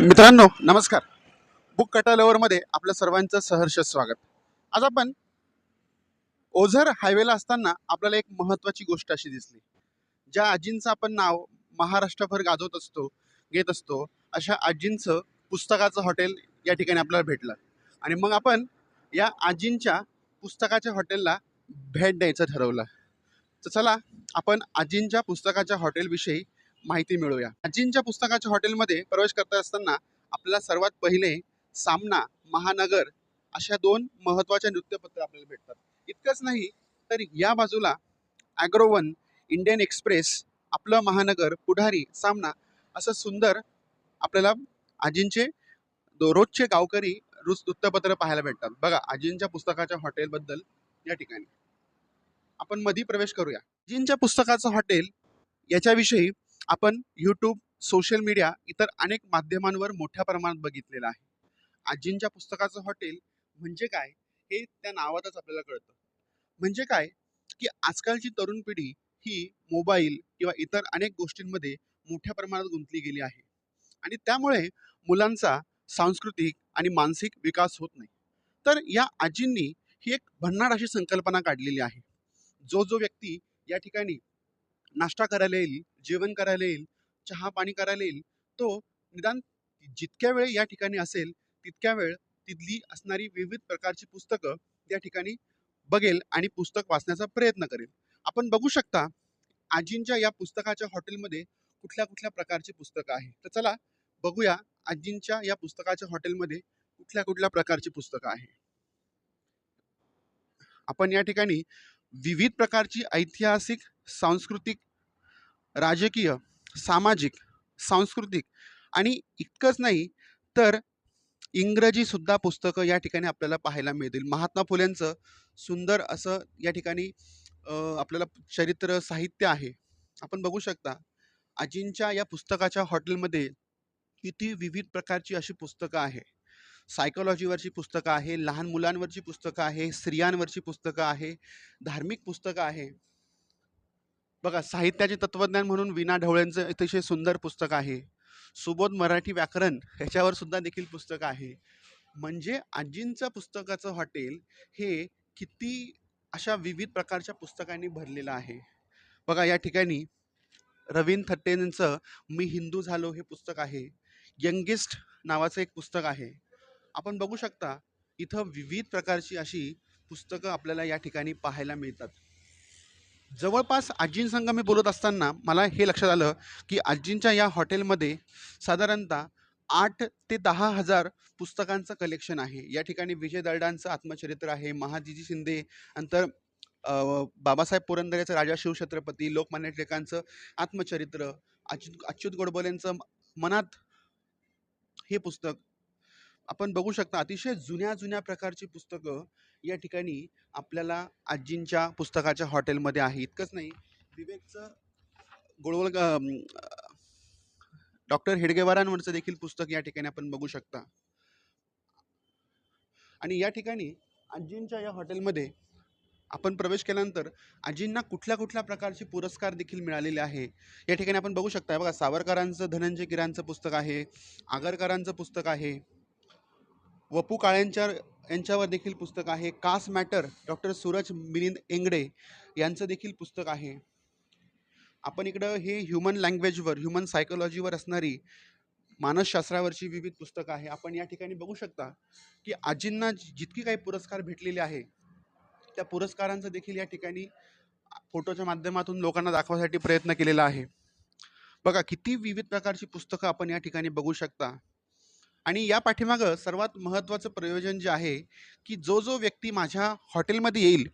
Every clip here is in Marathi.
मित्रांनो नमस्कार. बुक कटालवरमध्ये आपलं सर्वांचं सहर्ष स्वागत. आज आपण ओझर हायवेला असताना आपल्याला एक महत्त्वाची गोष्ट अशी दिसली. ज्या आजींचं आपण नाव महाराष्ट्रभर गाजवत असतो घेत असतो अशा आजींचं पुस्तकाचं हॉटेल या ठिकाणी आपल्याला भेटलं. आणि मग आपण या आजींच्या पुस्तकाच्या हॉटेलला भेट द्यायचं ठरवलं. तर चला आपण आजींच्या पुस्तकाच्या हॉटेलविषयी माहिती मिळूया. अजिंच्या पुस्तकाच्या हॉटेलमध्ये प्रवेश करत असताना आपल्याला सर्वात पहिले सामना महानगर अशा दोन महत्त्वाच्या नृत्यपत्र आपल्याला भेटतात. इतकंच नाही तर या बाजूला ॲग्रोवन इंडियन एक्सप्रेस आपलं महानगर पुढारी सामना असं सुंदर आपल्याला आजींचे दो रोजचे गावकरी रोज वृत्तपत्र पाहायला भेटतात. बघा आजींच्या पुस्तकाच्या हॉटेलबद्दल या ठिकाणी. आपण मधी प्रवेश करूया. आजींच्या पुस्तकाचं हॉटेल याच्याविषयी आपण यूट्यूब सोशल मीडिया इतर अनेक माध्यमांवर मोठ्या प्रमाणात बघितलेलं आहे. आजींच्या पुस्तकाचं हॉटेल म्हणजे काय हे त्या नावातच आपल्याला कळतं. म्हणजे काय की आजकालची तरुण पिढी ही मोबाईल किंवा इतर अनेक गोष्टींमध्ये मोठ्या प्रमाणात गुंतली गेली आहे. आणि त्यामुळे मुलांचा सांस्कृतिक आणि मानसिक विकास होत नाही. तर या आजींनी ही एक भन्नाट अशी संकल्पना काढलेली आहे. जो जो व्यक्ती या ठिकाणी नाश्ता करायला येईल जेवण करायला येईल चहा पाणी करायला येईल तो निदान जितक्या वेळ या ठिकाणी असेल तितक्या वेळ तिथली असणारी विविध प्रकारची पुस्तकं त्या ठिकाणी बघेल आणि पुस्तक वाचण्याचा प्रयत्न करेल. आपण बघू शकता आजींच्या या पुस्तकाच्या हॉटेलमध्ये कुठल्या कुठल्या प्रकारची पुस्तकं आहे. तर चला बघूया आजींच्या या पुस्तकाच्या हॉटेलमध्ये कुठल्या कुठल्या प्रकारची पुस्तकं आहे. आपण या ठिकाणी विविध प्रकारची ऐतिहासिक सांस्कृतिक राजकीय सामाजिक सांस्कृतिक आणि इतकंच नाही तर इंग्रजीसुद्धा पुस्तकं या ठिकाणी आपल्याला पाहायला मिळतील. महात्मा फुलेंचं सुंदर असं या ठिकाणी आपल्याला चरित्र साहित्य आहे. आपण बघू शकता आजींच्या या पुस्तकाच्या हॉटेलमध्ये किती विविध प्रकारची अशी पुस्तकं आहे. सायकोलॉजीवरची पुस्तकं आहे लहान मुलांवरची पुस्तकं आहे स्त्रियांवरची पुस्तकं आहे धार्मिक पुस्तकं आहे. बघा साहित्याचे तत्वज्ञान म्हणून विना ढवळ्यांचं अतिशय सुंदर पुस्तक आहे. सुबोध मराठी व्याकरण ह्याच्यावर सुद्धा देखील पुस्तक आहे. म्हणजे आजींचं पुस्तकाचं हॉटेल हे किती अशा विविध प्रकारच्या पुस्तकांनी भरलेलं आहे. बघा या ठिकाणी रवींद्र थट्टेंचं मी हिंदू झालो हे पुस्तक आहे. यंगेस्ट नावाचं एक पुस्तक आहे. आपण बघू शकता इथं विविध प्रकारची अशी पुस्तकं आपल्याला या ठिकाणी पाहायला मिळतात. जवळपास आजींसंग मी बोलत असताना मला हे लक्षात आलं की आजींच्या या हॉटेलमध्ये साधारणतः आठ ते दहा हजार पुस्तकांचं कलेक्शन आहे. या ठिकाणी विजय दर्डांचं आत्मचरित्र आहे महाजीजी शिंदे नंतर बाबासाहेब पुरंदरेचं राजा शिवछत्रपती लोकमान्य टिळकांचं आत्मचरित्र अच्युत अच्युत गोडबोलेंचं मनात हे पुस्तक आपण बघू शकता अतिशय जुन्या जुन्या प्रकारची पुस्तकं या ठिकाणी आपल्याला आजींच्या पुस्तकाच्या हॉटेलमध्ये आहे. इतकंच नाही विवेकचं गोळवल डॉक्टर हेडगेवारांवरचं देखील पुस्तक या ठिकाणी आपण बघू शकता. आणि या ठिकाणी आजींच्या या हॉटेलमध्ये आपण प्रवेश केल्यानंतर आजींना कुठल्या कुठल्या प्रकारचे पुरस्कार देखील मिळालेले आहे? या ठिकाणी आपण बघू शकता बघा सावरकरांचं धनंजय किरांचं पुस्तक आहे आगरकरांचं पुस्तक आहे. वपू काळ्यांच्या यांच्यावर देखील पुस्तक आहे. Caste matter doctor Suraj Milind Yengde यांचं देखील पुस्तक आहे. आपण इकडं हे ह्युमन लँग्वेजवर ह्युमन सायकोलॉजीवर असणारी मानसशास्त्रावरची विविध पुस्तकं आहे. आपण या ठिकाणी बघू शकता की आजींना जितकी काही पुरस्कार भेटलेले आहे त्या पुरस्कारांचं देखील या ठिकाणी फोटोच्या माध्यमातून लोकांना दाखवण्यासाठी प्रयत्न केलेला आहे. बघा किती विविध प्रकारची पुस्तकं आपण या ठिकाणी बघू शकता. आणि या पाठीमागं सर्वात महत्त्वाचं प्रयोजन जे आहे की जो जो व्यक्ती माझ्या हॉटेलमध्ये येईल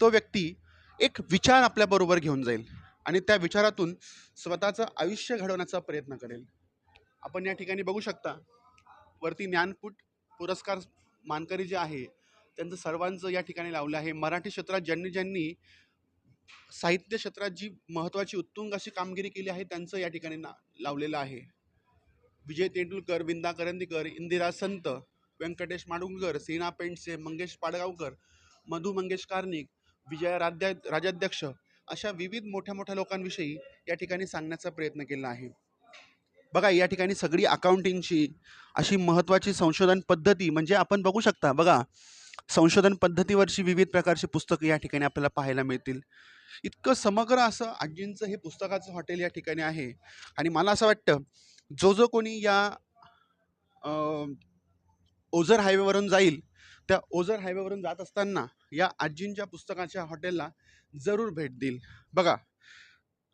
तो व्यक्ती एक विचार आपल्याबरोबर घेऊन जाईल आणि त्या विचारातून स्वतःचं आयुष्य घडवण्याचा प्रयत्न करेल. आपण या ठिकाणी बघू शकता वरती ज्ञानपूट पुरस्कार मानकरी जे आहे त्यांचं सर्वांचं या ठिकाणी लावलं आहे. मराठी क्षेत्रात ज्यांनी ज्यांनी साहित्य क्षेत्रात जी महत्त्वाची उत्तुंग अशी कामगिरी केली आहे त्यांचं या ठिकाणी ना लावलेलं आहे. विजय तेंडुलकर विंदा करंदीकर इंदिरा संत व्यंकटेश माडुंगर सीना पेंडसे मंगेश पाडगावकर मधु मंगेश कार्निक विजया राध्या राजाध्यक्ष अशा विविध मोठ्या मोठ्या लोकांविषयी या ठिकाणी सांगण्याचा प्रयत्न केला आहे. बघा या ठिकाणी सगळी अकाउंटिंगची अशी महत्त्वाची संशोधन पद्धती म्हणजे आपण बघू शकता बघा संशोधन पद्धतीवरची विविध प्रकारची पुस्तकं या ठिकाणी आपल्याला पाहायला मिळतील. इतकं समग्र असं आजींचं हे पुस्तकाचं हॉटेल या ठिकाणी आहे. आणि मला असं वाटतं जो जो कोणी या ओझर हायवेवरून जाईल त्या ओझर हायवेवरून जात असताना या आजींच्या पुस्तकाच्या हॉटेलला जरूर भेट देईल. बघा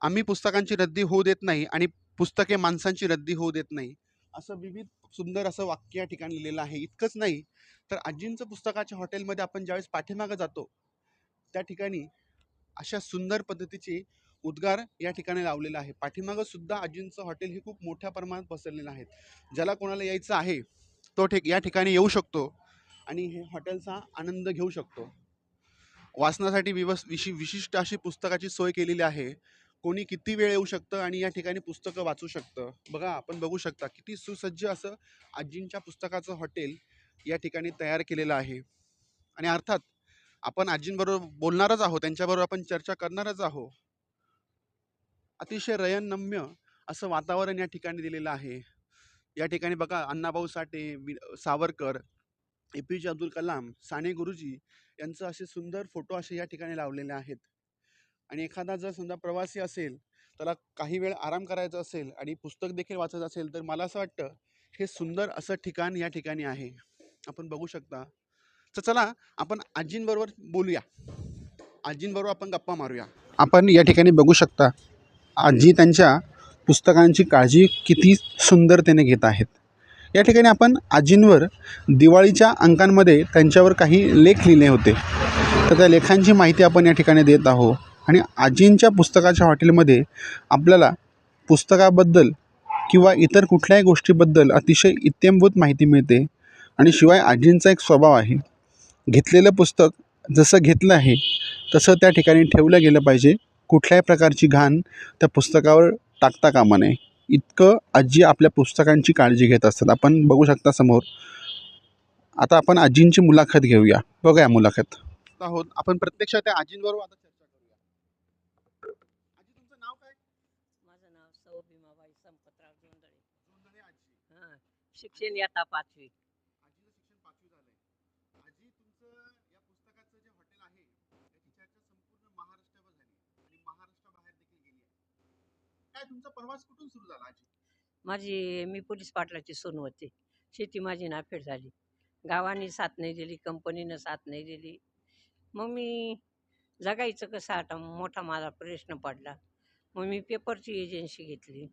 आम्ही पुस्तकांची रद्दी होऊ देत नाही आणि पुस्तके माणसांची रद्दी होऊ देत नाही असं विविध सुंदर असं वाक्य या ठिकाणी लिहिलेलं आहे. इतकंच नाही तर आजींचं पुस्तकाच्या हॉटेलमध्ये आपण ज्यावेळेस पाठीमागं जातो त्या ठिकाणी अशा सुंदर पद्धतीची उद्गार या ठिकाणी लावलेला आहे. पाठीमागं सुद्धा आजींचं हॉटेल हे खूप मोठ्या प्रमाणात पसरलेलं आहे. ज्याला कोणाला यायचं आहे तो ठिक या ठिकाणी येऊ शकतो आणि हे हॉटेलचा आनंद घेऊ शकतो. वाचनासाठी विवस विशि विशिष्ट अशी पुस्तकाची सोय केलेली आहे. कोणी किती वेळ येऊ शकतं आणि या ठिकाणी पुस्तकं वाचू शकतं. बघा आपण बघू शकता किती सुसज्ज असं आजींच्या पुस्तकाचं हॉटेल या ठिकाणी तयार केलेलं आहे. आणि अर्थात आपण आजींबरोबर बोलणारच आहोत त्यांच्याबरोबर आपण चर्चा करणारच आहोत. अतिशय रयनम्य असं वातावरण या ठिकाणी दिलेलं आहे. या ठिकाणी बघा अण्णाभाऊ साठे वि सावरकर ए पी जे अब्दुल कलाम साने गुरुजी यांचं असे सुंदर फोटो असे या ठिकाणी लावलेले आहेत. आणि एखादा जर समजा प्रवासी असेल त्याला काही वेळ आराम करायचा असेल आणि पुस्तक देखील वाचत असेल तर मला असं वाटतं हे सुंदर असं ठिकाण या ठिकाणी आहे. आपण बघू शकता. तर चला आपण आजींबरोबर बोलूया. आजींबरोबर आपण गप्पा मारूया. आपण या ठिकाणी बघू शकता आजी त्यांच्या पुस्तकांची काळजी किती सुंदरतेने घेत आहेत. या ठिकाणी आपण आजींवर दिवाळीच्या अंकांमध्ये त्यांच्यावर काही लेख लिहिले होते. तर त्या लेखांची माहिती आपण या ठिकाणी देत आहो आणि आजींच्या पुस्तकाच्या हॉटेलमध्ये आपल्याला पुस्तकाबद्दल किंवा इतर कुठल्याही गोष्टीबद्दल अतिशय इत्यंभूत माहिती मिळते. आणि शिवाय आजींचा एक स्वभाव आहे. घेतलेलं पुस्तक जसं घेतलं आहे तसं त्या ठिकाणी ठेवलं गेलं पाहिजे. कुठल्याही प्रकारची घाण त्या पुस्तकावर टाकता कामा नये. इतकं आजी आपल्या पुस्तकांची काळजी घेत असतात. आपण बघू शकता समोर. आता आपण आजींची मुलाखत घेऊया. बघूया मुलाखत. आहोत. आपण प्रत्यक्षात त्या आजींबरोबर आता चर्चा करूया. आजी तुमचं नाव काय? माझं नाव सौ भीमाबाई संपतराव आजी हां शिक्षण या पाचवी आजीचं शिक्षण पाचवी झालंय आजी तुमचं या पुस्तकाचं जे हॉटेल आहे त्याची चर्चा संपूर्ण महाराष्ट्रावर झाली आणि महाराष्ट्राबाहेर देखील गेली आहे काय तुमचा प्रवास कुठून सुरू झाला आजी? माझी मी पोलीस पाटलाची सून होते. शेती माझी नाफेड झाली. गावाने साथ नाही दिली कंपनीनं साथ नाही दिली. मग मी जगायचं कसं आता? मोठा माझा प्रश्न पडला. मग मी पेपरची एजन्सी घेतली.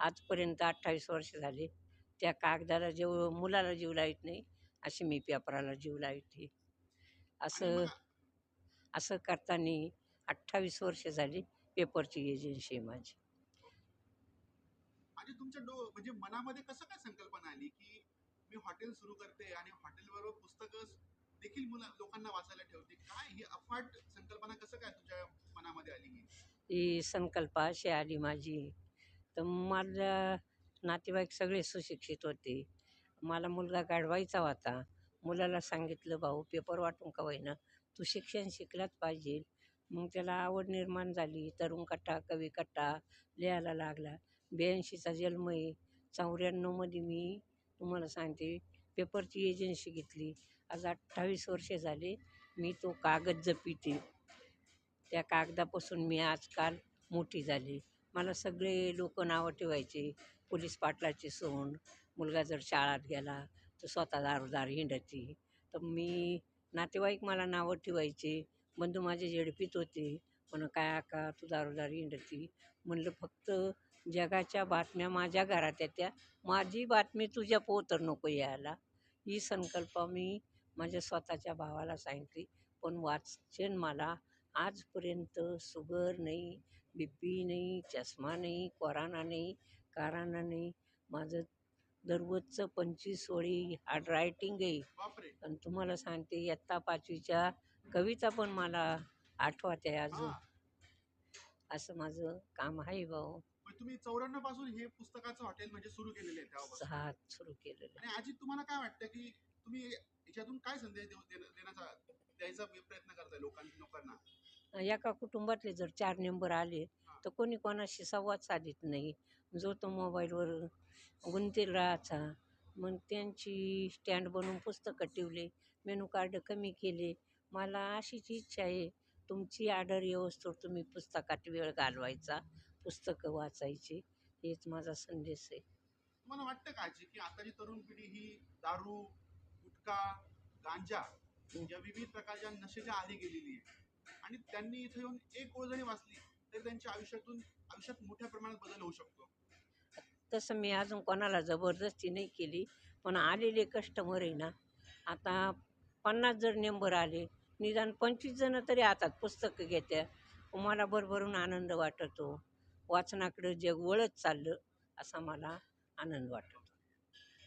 आजपर्यंत अठ्ठावीस वर्ष झाले. त्या कागदाला जेव मुलाला जीव लावित नाही अशी मी पेपराला जीव लावते असं असं करताना अठ्ठावीस वर्ष झाली. पेपरची एजन्सी आहे माझी. आजी तुमच्या डो म्हणजे मनामध्ये कसं काय संकल्पना आली की मी हॉटेल सुरू करते आणि हॉटेलबरोबर पुस्तकं देखील मुला लोकांना वाचायला ठेवते? काय ही अफाट संकल्पना कसं काय तुमच्या मनामध्ये आली ही ही संकल्प अशी आली माझी. तर माझ्या नातेवाईक सगळे सुशिक्षित होते. मला मुलगा गाडवायचा होता. मुलाला सांगितलं भाऊ पेपर वाटून का होईना? तू शिक्षण शिकलाच पाहिजे. मग त्याला आवड निर्माण झाली. तरुण कट्टा कवी कट्टा लिहायला लागला. ब्याऐंशीचा जन्म आहे. चौऱ्याण्णवमध्ये मी तुम्हाला सांगते पेपरची एजन्सी घेतली. आज अठ्ठावीस वर्षे झाले मी तो कागद जपिते. त्या कागदापासून मी आजकाल मोठी झाली. मला सगळे लोक नावं ठेवायचे. पोलीस पाटलाची सोन मुलगा जर शाळेत गेला तर स्वतः दारोदार हिंडती. तर मी नातेवाईक मला नावं ठेवायचे. बंधू माझे झेडपीत होते. म्हण काय आका तू दारोदार हिंडती? म्हणलं फक्त जगाच्या बातम्या माझ्या घरात येत्या. माझी बातमी तुझ्या पोतर नको यायला. ही संकल्प मी माझ्या स्वतःच्या भावाला सांगितली. पण वाचन मला आजपर्यंत शुगर नाही बी पी नाही चष्मा नाही कोराना नाही काराना नाही. माझं दररोजचं पंचवीस ओळी हार्ड रायटिंग आहे आणि तुम्हाला सांगते इयत्ता पाचवीच्या कविता पण मला आठवत आहे अजून. हा. असं माझं काम आहे भाऊ. मग तुम्ही चौऱ्याण्णवपासून हे पुस्तकाचं हॉटेल म्हणजे सुरू केलेलं आहे तेव्हापासून. हात सुरू केलेलं आणि आजी तुम्हाला काय वाटतं की तुम्ही याच्यातून काय संदेश देऊ देण्या- देण्याचा द्यायचा प्रयत्न करताय लोकांना लोकांना? एका कुटुंबातले जर चार मेंबर आले तर कोणी कोणाशी संवाद साधित नाही. जो तो मोबाईलवर गुंतेल राहायचा मग त्यांची स्टँड बनवून पुस्तकं ठेवले मेनू कार्ड कमी केले मला अशीच इच्छा आहे. तुमची ऑर्डर येऊस्तोवर तुम्ही पुस्तकात वेळ घालवायचा पुस्तकं वाचायची हेच माझा संदेश आहे. तुम्हाला वाटतं का आजी की आताची तरुण पिढी ही दारू गुटखा गांजा या विविध प्रकारच्या नशेच्या आधी गेलेली आहे? आणि त्यांनी इथे येऊन एक ओळ जरी वाचली तरी त्यांच्या आयुष्यातून आयुष्यात मोठ्या प्रमाणात बदल होऊ शकतो. तसं मी अजून कोणाला जबरदस्ती नाही केली पण आलेले कस्टमर आहे ना आता पन्नास जर नेंबर आले निदान पंचवीस जणं तरी हातात पुस्तकं घेत्या. मला भरभरून आनंद वाटतो. वाचनाकडं जग वळत चाललं असा मला आनंद वाटतो.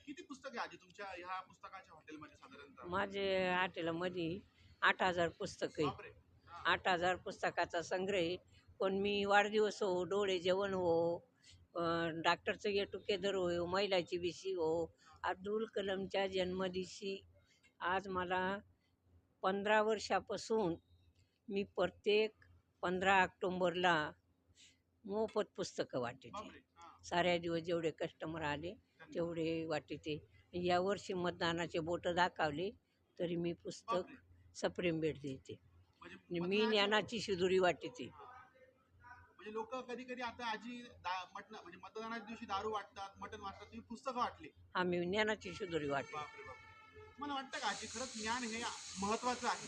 किती पुस्तके आजी तुमच्या? ह्या पुस्तकाच्या हॉटेलमध्ये साधारणतः? माझे हॉटेलमध्ये आठ हजार पुस्तकं आहे. आठ हजार पुस्तकाचा संग्रह पण मी वाढदिवस हो डोळे जेवण हो डॉक्टरचं ये टुकेदर हो महिलाची बिशी हो. अब्दुल कलामच्या जन्मदिवशी आज मला पंधरा वर्षापासून मी प्रत्येक पंधरा ऑक्टोंबरला मोफत पुस्तकं वाटते हा. साऱ्या दिवस जेवढे कस्टमर आले तेवढे वाटते यावर्षी मतदानाचे बोटं दाखवले तरी मी पुस्तक. सप्रेम भेट देते. म्हणजे मी ज्ञानाची शिदुरी वाटते म्हणजे लोक कधी कधी आता आजी मटण म्हणजे मतदानाच्या दिवशी दारू वाटतात मटण वाटतात तुम्ही पुस्तकं वाटली. हा मी ज्ञानाची शिदुरी बापरे. मला वाटतं का आजी खरंच ज्ञान हे महत्वाचं आहे?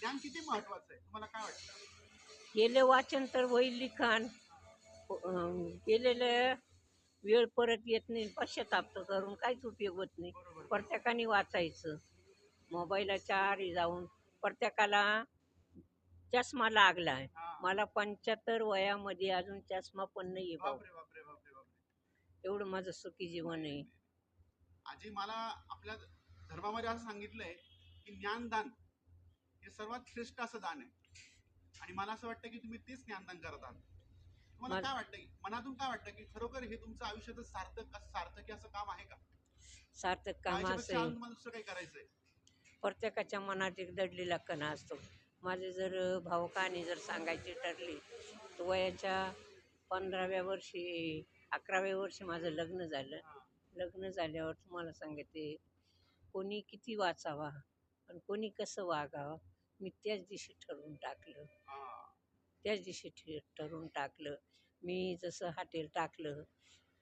ज्ञान किती महत्वाचं आहे? तुम्हाला काय वाटतं? गेलं वाचन तर होईल लिखाण. अं, गेलेलं वेळ परत येत नाही पश्चाताप तर करून काहीच उपयोग होत नाही. प्रत्येकाने वाचायचं. मोबाईलाच्या आरी जाऊन प्रत्येकाला चष्मा लागला. आहे हा. मला पंच्याहत्तर वयामध्ये अजून चष्मा पण नाही भाऊ. बापरे बापरे बापरे बापरे. एवढं माझं सुखी जीवन आहे. आजी मला आपल्या धर्मामध्ये असं सांगितलंय की ज्ञानदान हे सर्वात श्रेष्ठ असं दान आहे. आणि मला असं वाटतं की तुम्ही तेच ज्ञानदान करत आहात. तुम्हाला काय वाटतं मनातून काय वाटतं की खरोखर हे तुमचं आयुष्याचं सार्थक सार्थकी असं काम आहे का? सार्थक काम असं तुम्हाला दुसरं काही करायचंय? प्रत्येकाच्या मनात एक दडलेला कणा असतो. माझे जर कहाणी जर सांगायची ठरली तर वयाच्या पंधराव्या वर्षी अकराव्या वर्षी माझं लग्न झालं. लग्न झाल्यावर तुम्हाला सांगते कोणी किती वाचावा आणि कोणी कसं वागावं मी त्याच दिवशी ठरवून टाकलं. त्याच दिवशी ठे ठरवून टाकलं मी जसं हॉटेल टाकलं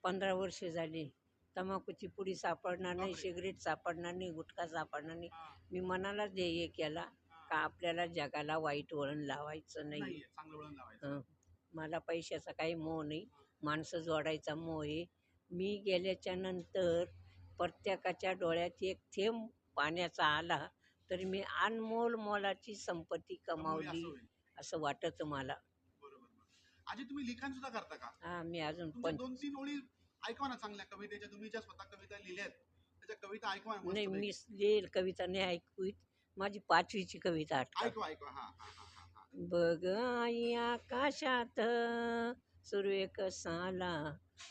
पंधरा वर्ष झाली तंबाखूची पुडी सापडणार नाही. सिगरेट सापडणार नाही गुटखा सापडणार नाही. मी मनाला ध्येय केला का. आपल्याला जगाला वाईट वळण लावायचं नाही हं. मला पैशाचा काही मोह नाही माणसं जोडायचा मोह आहे मी गेल्याच्यानंतर प्रत्येकाच्या डोळ्यात एक थेंब पाण्याचा आला तरी मी अनमोल मोलाची संपत्ती कमवली असं वाटतं मला. आजी तुम्ही लिखाण सुद्धा करता का? हा मी अजून तुमच्या पण दोन तीन ओळी ऐकवा ना चांगल्या. कवितेच्या तुम्ही ज्या स्वतः कविता त्याच्या कविता ऐकवा ना नाही मस्तपैकी. मी लिहिल कविता नाही ऐकवीत. माझी पाचवीची कविता आठवत ऐकवा ऐकवा. हा हा हा हा हा. बघ आई आकाशात सूर्य कसाला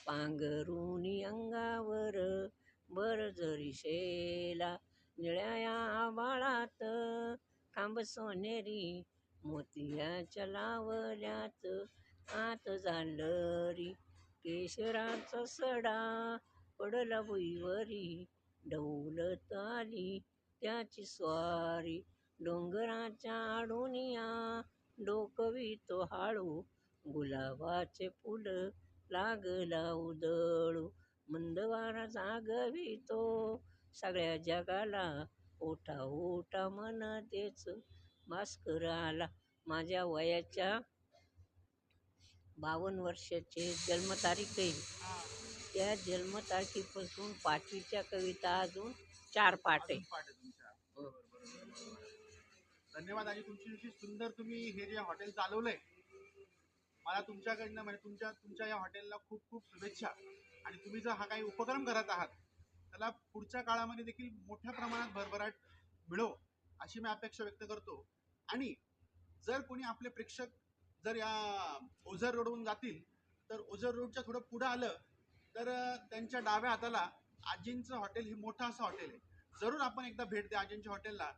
पांघरुणी अंगावर बर जरी शेला निळ्या आबाळात खांब सोनेरी मोतियाच्या लावल्यात आत झालरी केशराचा सडा पडला भुईवरी डौलत आली त्याची स्वारी. डोंगराच्या आडोनिया डोकवितो हाळू गुलाबाचे फुल लागला उदळू. मंदवारा जागवितो. सगळ्या जगाला ओटा ओटा म्हणतेच भास्कर आला माझ्या वयाच्या बावन्न वर्षाचे जन्मतारीख आहे. त्या जन्मतारखेपासून पाठीच्या कविता अजून चार पाठ आहे. धन्यवाद. आणि तुमची सुंदर तुम्ही हे जे हॉटेल चालवलंय मला तुमच्याकडनं म्हणजे तुमच्या तुमच्या या हॉटेलला खूप खूप शुभेच्छा. आणि तुम्ही जर हा काही उपक्रम करत आहात त्याला पुढच्या काळामध्ये देखील मोठ्या प्रमाणात भरभराट मिळो अशी मी अपेक्षा व्यक्त करतो. आणि जर कोणी आपले प्रेक्षक जर या ओझर रोडवरून जातील तर ओझर रोडच्या थोडं पुढं आलं तर त्यांच्या डाव्या हाताला आजींचं हॉटेल हे मोठं असं हॉटेल आहे. जरूर आपण एकदा भेट द्या आजींच्या हॉटेलला.